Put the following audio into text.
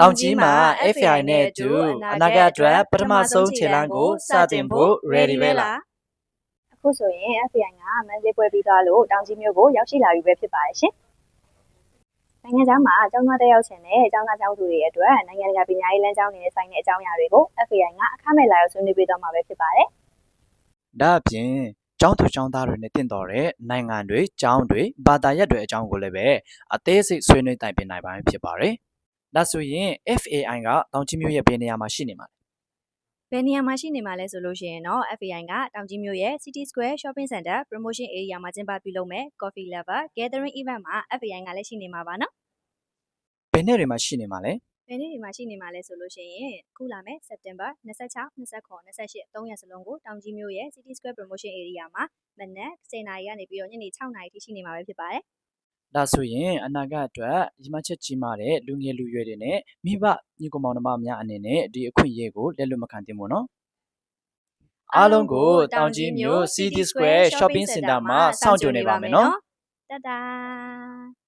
တောင်ကြီးမှာ FAI နဲ့အတူအနာဂတ်အတွက်ပထမဆုံးခြေလှမ်းကိုစတင်ဖို့ ready ပဲလားအခုဆိုရင် FBI ကမန်လေးပွဲပြီးသွားလို့တောင်ကြီးမြို့ကိုရောက်ရှိလာပြီပဲဖြစ်ပါတယ်ရှင်။နိုင်ငံခြားမှာအကြောင်းသားတက်ရောက်ခြင်းနဲ့အကြောင်းသားကျောင်းသူတွေအတွက်နိုင်ငံတကာပညာရေးလမ်းကြောင်းတွေနဲ့ဆိုင်တဲ့အကြောင်းအရာတွေကို FBI ကအခမဲ့လာရောက်ဆွေးနွေးပေးသွားမှာပဲဖြစ်ပါတယ်ဒါအပြင်ကျောင်းသူကျောင်းသားတွေနဲ့တင့်တော်တဲ့နိုင်ငံတွေကျောင်းတွေဘာသာရပ်တွေအကြောင်းကိုလည်းပဲအသေးစိတ်ဆွေးနွေးတိုင်ပင်နိုင်ပါမှာဖြစ်ပါတယ်။ ဒါဆိုရင် FAI ကတောင်ကြီးမြို့ရဲ့ဘယ်နေရာမှာရှိနေမှာလဲ။ဘယ်နေရာမှာရှိနေမှာလဲဆိုလို့ရှိရင်တော့ FBI ကတောင်ကြီးမြို့ရဲ့ City Square Shopping Center Promotion Area မှာကျင်းပပြုလုပ်မဲ့ Coffee Lover Gathering Event မှာ FBI ကလည်းရှိနေမှာပါနော်။ဘယ်နေ့တွေမှာရှိနေမှာလဲ။ဘယ်နေ့ဒီမှာရှိနေမှာလဲဆိုလို့ရှိရင်အခုလာမဲ့ September 26 29 28 3ရက်စလုံးကိုတောင်ကြီးမြို့ရဲ့ City Square Promotion Area မှာမနက်10:00နာရီကနေပြီးတော့ညနေ6:00နာရီထိရှိနေမှာပဲဖြစ်ပါတယ်။ ဒါဆိုရင်အနာဂတ်အတွက်ညီမချက်ကြီးမားတဲ့လူငယ်လူရွယ်တွေနဲ့မိဘညီကောင်မောင်နှမများအနေနဲ့ဒီအခွင့်အရေးကိုလက်လွတ်မခံသင့်ဘူးနော်။အားလုံးကိုတောင်ကြီးမြို့ City Square Shopping Center မှာစောင့်ကြိုနေပါမယ်နော်။။တဒါ